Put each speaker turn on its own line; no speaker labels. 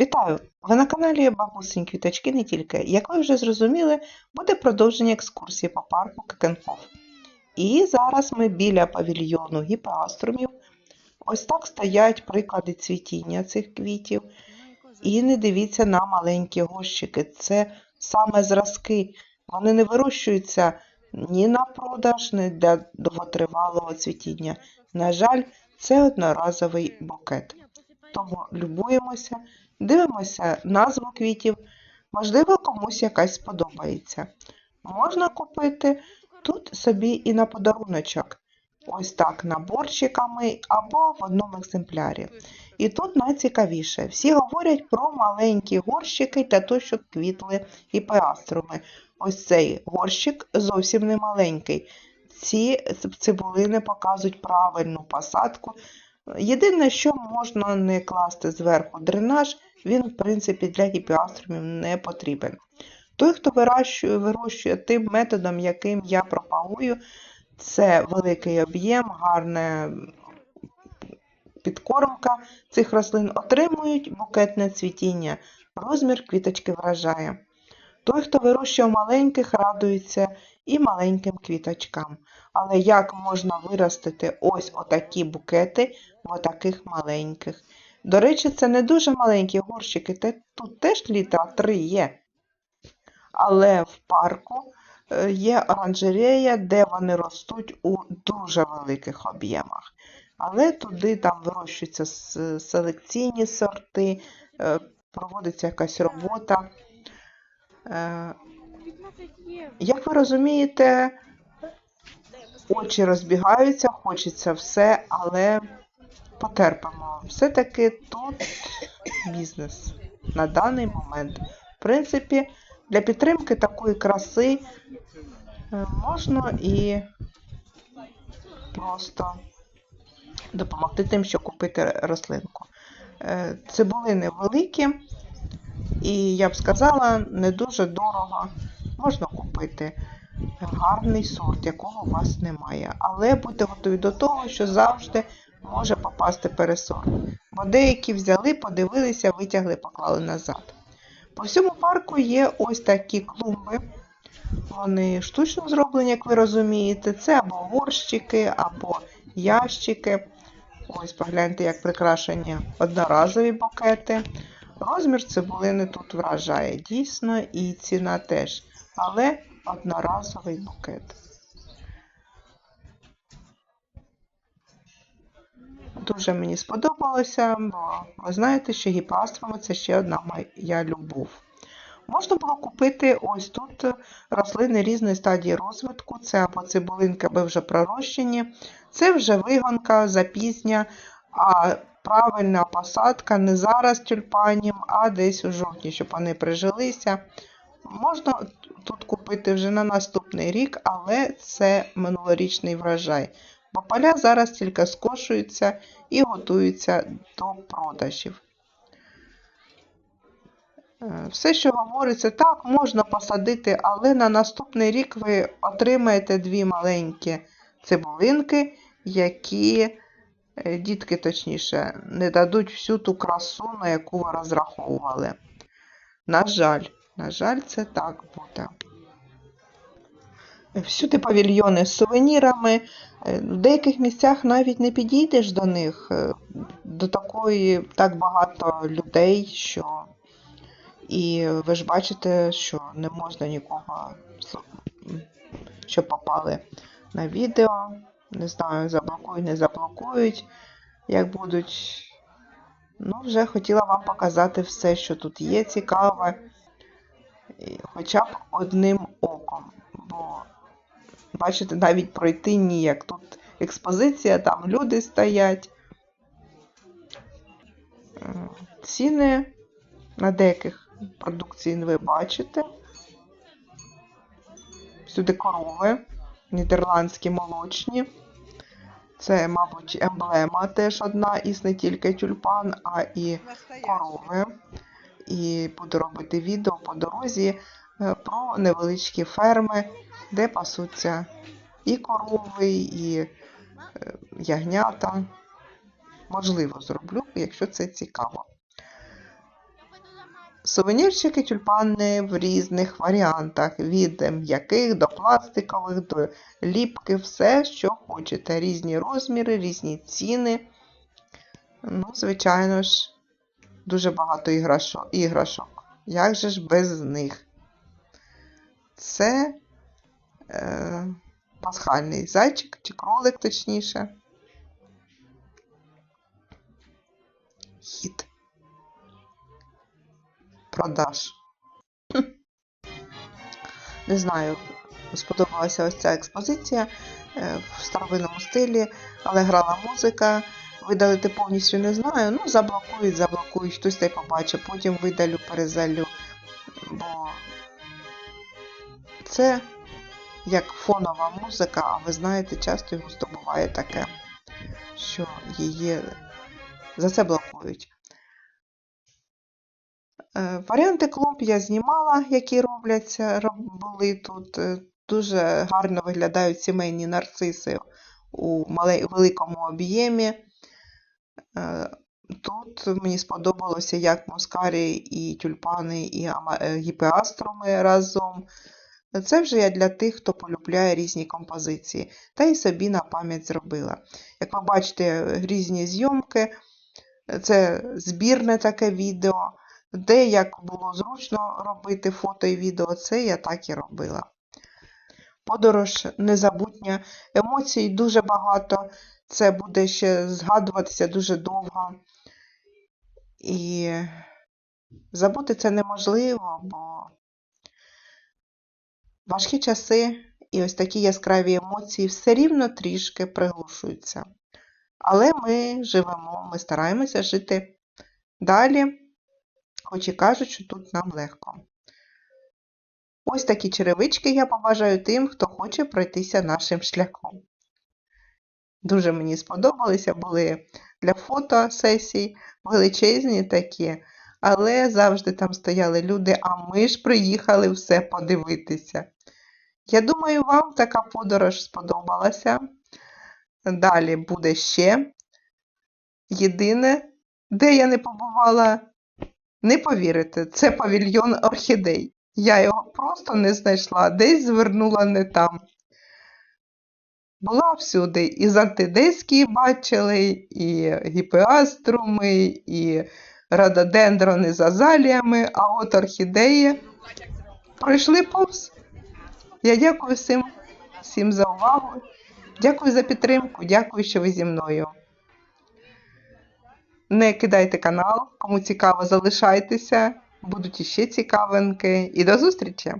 Вітаю! Ви на каналі Бабусень Квіточки не тільки. Як ви вже зрозуміли, буде продовження екскурсії по парку Кекенхоф. І зараз ми біля павільйону гіпеаструмів. Ось так стоять приклади цвітіння цих квітів. І не дивіться на маленькі горщики. Це саме зразки. Вони не вирощуються ні на продаж, ні для довготривалого цвітіння. На жаль, це одноразовий букет. Тому любуємося, дивимося назву квітів, можливо, комусь якась сподобається. Можна купити тут собі і на подаруночок. Ось так наборчиками або в одному екземплярі. І тут найцікавіше. Всі говорять про маленькі горщики для того, щоб квітли і пеаструми. Ось цей горщик зовсім не маленький. Ці цибулини показують правильну посадку. Єдине, що можна не класти зверху дренаж, він, в принципі, для гіпіаструмів не потрібен. Той, хто вирощує, вирощує тим методом, яким я пропагую, це великий об'єм, гарна підкормка цих рослин, отримують букетне цвітіння, розмір квіточки вражає. Той, хто вирощує маленьких, радується і маленьким квіточкам. Але як можна виростити ось отакі букети в отаких маленьких? До речі, це не дуже маленькі горщики, тут теж літра 3 є. Але в парку е, є оранжерея, де вони ростуть у дуже великих об'ємах. Але туди там вирощуються селекційні сорти, е, проводиться якась робота. Е,
15 євро.
Як ви розумієте, очі розбігаються, хочеться все, але потерпимо. Все-таки тут бізнес на даний момент. В принципі, для підтримки такої краси е, можна і просто допомогти тим, що купити рослинку. Е, Цибулини великі, і я б сказала, не дуже дорого можна купити гарний сорт, якого у вас немає. Але будьте готові до того, що завжди може попасти пересорт. Бо деякі взяли, подивилися, витягли, поклали назад. По всьому парку є ось такі клумби. Вони штучно зроблені, як ви розумієте. Це або горщики, або ящики. Ось погляньте, як прикрашені одноразові букети. Розмір цибулини тут вражає дійсно і ціна теж, але одноразовий букет. Дуже мені сподобалося, бо ви знаєте, що гіпастроми це ще одна моя любов. Можна було купити ось тут рослини різної стадії розвитку. Це або цибулинки, або вже пророщені. Це вже вигонка запізня, а правильна посадка не зараз тюльпанів, а десь у жовтні, щоб вони прижилися. Можна тут купити вже на наступний рік, але це минулорічний врожай. Бо поля зараз тільки скошуються і готуються до продажів. Е, Все, що говориться, так, можна посадити, але на наступний рік ви отримаєте дві маленькі цибулинки, які дітки, точніше, не дадуть всю ту красу, на яку ви розраховували. На жаль, на жаль, це так буде. Всюди павільйони з сувенірами. Е, В деяких місцях навіть не підійдеш до них. е, До такої так багато людей, що і ви ж бачите, що не можна нікого, щоб попали на відео. Не знаю, заблокують, не заблокують, як будуть. Ну, вже хотіла вам показати все, що тут є цікаве, хоча б одним оком. Бо, бачите, навіть пройти ніяк. Тут експозиція, там люди стоять. Ціни на деяких продукцій ви бачите. Сюди корови, нідерландські молочні. Це, мабуть, емблема теж одна із не тільки тюльпан, а і корови. І буду робити відео по дорозі е, про невеличкі ферми, де пасуться і корови, і е, ягнята. Можливо, зроблю, якщо це цікаво. Сувенірчики тюльпани в різних варіантах, від м'яких до пластикових, до ліпки, все, що хочете. Різні розміри, різні ціни. Ну, звичайно ж, дуже багато іграшок. Як же ж без них? Це е, пасхальний зайчик чи кролик, точніше. Хід. Продаж. Не знаю, сподобалася ось ця експозиція е, в старовинному стилі, але грала музика. Видалити повністю не знаю. Ну, заблокують, заблокують, хтось те побачить, потім видалю, перезалю. Бо це як фонова музика, а ви знаєте, часто і густо буває таке, що її за це блокують. Е, Варіанти клумб я знімала, які робляться, були тут. Е, Дуже гарно виглядають сімейні нарциси у великому об'ємі. Е, Тут мені сподобалося, як мускарі і тюльпани, і гіпеаструми разом. Це вже я для тих, хто полюбляє різні композиції, та й собі на пам'ять зробила. Як ви бачите, різні зйомки, це збірне таке відео, де як було зручно робити фото і відео, це я так і робила. Подорож незабутня, емоцій дуже багато, це буде ще згадуватися дуже довго. І забути це неможливо, бо важкі часи і ось такі яскраві емоції все рівно трішки приглушуються. Але ми живемо, ми стараємося жити далі, хоч і кажуть, що тут нам легко. Ось такі черевички я побажаю тим, хто хоче пройтися нашим шляхом. Дуже мені сподобалися, були для фотосесій, величезні такі, але завжди там стояли люди, а ми ж приїхали все подивитися. Я думаю, вам така подорож сподобалася. Далі буде ще. Єдине, де я не побувала, не повірите, це павільйон орхідей. Я його просто не знайшла, десь звернула не там. Була всюди, і зантидеські бачили, і гіпеаструми, і рододендрони з азаліями, а от орхідеї пройшли повз. Я дякую всім, всім за увагу. Дякую за підтримку, дякую, що ви зі мною. Не кидайте канал, кому цікаво, залишайтеся. Будуть іще цікавинки. І до зустрічі!